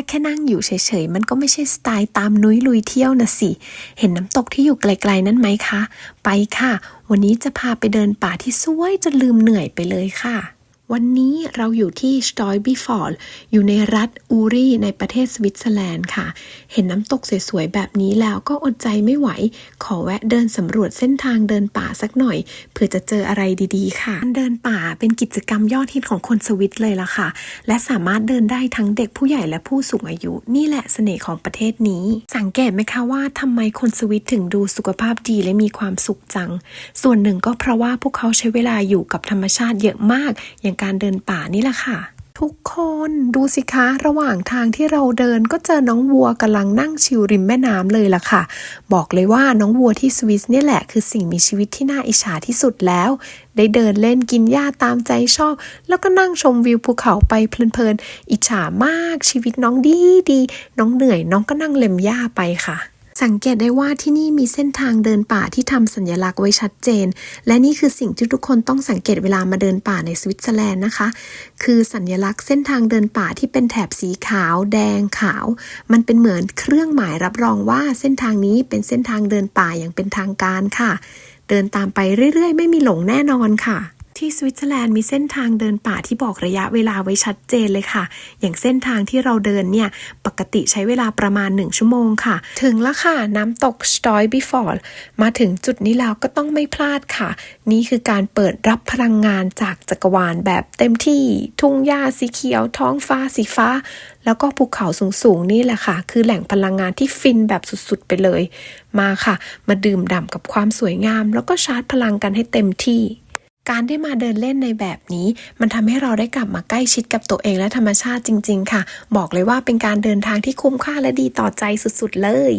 าแค่นั่งอยู่เฉยๆ มันก็ไม่ใช่สไตล์ตามนุ้ยลุยเที่ยวนะสิ เห็นน้ำตกที่อยู่ไกลๆนั้นไหมคะ ไปค่ะ วันนี้จะพาไปเดินป่าที่สวยจนลืมเหนื่อยไปเลยค่ะ วันนี้เราอยู่ที่สตอยบีฟอร์อยู่ในรัฐอูรีในประเทศสวิตเซอร์แลนด์ค่ะ เห็นน้ำตกสวยๆ แบบนี้แล้วก็อดใจไม่ไหว ขอแวะเดินสำรวจเส้นทางเดินป่าสักหน่อยเพื่อจะเจออะไรดีๆ ค่ะการเดินป่าเป็นกิจกรรมยอดฮิตของคนสวิตเลยล่ะค่ะ และสามารถเดินได้ทั้งเด็กผู้ใหญ่และผู้สูงอายุ นี่แหละเสน่ห์ของประเทศนี้ สังเกตไหมคะว่าทำไมคนสวิตถึงดูสุขภาพดีและมีความสุขจัง ส่วนหนึ่งก็เพราะว่าพวกเขาใช้เวลาอยู่กับธรรมชาติเยอะมากอย่างการเดินป่านี่แหละค่ะ ทุกคนดูสิคะ ระหว่างทางที่เราเดินก็เจอน้องวัวกำลังนั่งชิลริมแม่น้ำเลยล่ะค่ะ บอกเลยว่าน้องวัวที่สวิสเนี่ยแหละคือสิ่งมีชีวิตที่น่าอิจฉาที่สุดแล้ว ได้เดินเล่นกินหญ้าตามใจชอบ แล้วก็นั่งชมวิวภูเขาไปเพลินๆอิจฉามากชีวิตน้องดีดีๆน้องเหนื่อยน้องก็นั่งเล็มหญ้าไปค่ะ สังเกตได้ว่าที่นี่มีเส้นทางเดินป่าที่ทำสัญลักษณ์ไว้ชัดเจน และนี่คือสิ่งที่ทุกคนต้องสังเกตเวลามาเดินป่าในสวิตเซอร์แลนด์นะคะ คือสัญลักษณ์เส้นทางเดินป่าที่เป็นแถบสีขาว แดงขาว มันเป็นเหมือนเครื่องหมายรับรองว่าเส้นทางนี้เป็นเส้นทางเดินป่าอย่างเป็นทางการค่ะ เดินตามไปเรื่อยๆ ไม่มีหลงแน่นอนค่ะ ที่สวิตเซอร์แลนด์มีเส้นทางเดินป่าที่บอกระยะเวลาไว้ชัดเจนเลยค่ะ อย่างเส้นทางที่เราเดินเนี่ย ปกติใช้เวลาประมาณ 1 ชั่วโมงค่ะ ถึงแล้วค่ะ น้ำตกสตอยบีฟอร์มาถึงจุดนี้แล้วก็ต้องไม่พลาดค่ะ นี่คือการเปิดรับพลังงานจากจักรวาลแบบเต็มที่ทุ่งหญ้าสีเขียว ท้องฟ้าสีฟ้า แล้วก็ภูเขาสูงๆนี่แหละค่ะ คือแหล่งพลังงานที่ฟินแบบสุดๆไปเลย มาค่ะ มาดื่มด่ำกับความสวยงาม แล้วก็ชาร์จพลังกันให้เต็มที่ การได้มาเดินเล่นในแบบนี้ มันทำให้เราได้กลับมาใกล้ชิดกับตัวเองและธรรมชาติจริง ๆ ค่ะ บอกเลยว่าเป็นการเดินทางที่คุ้มค่าและดีต่อใจสุด ๆ เลย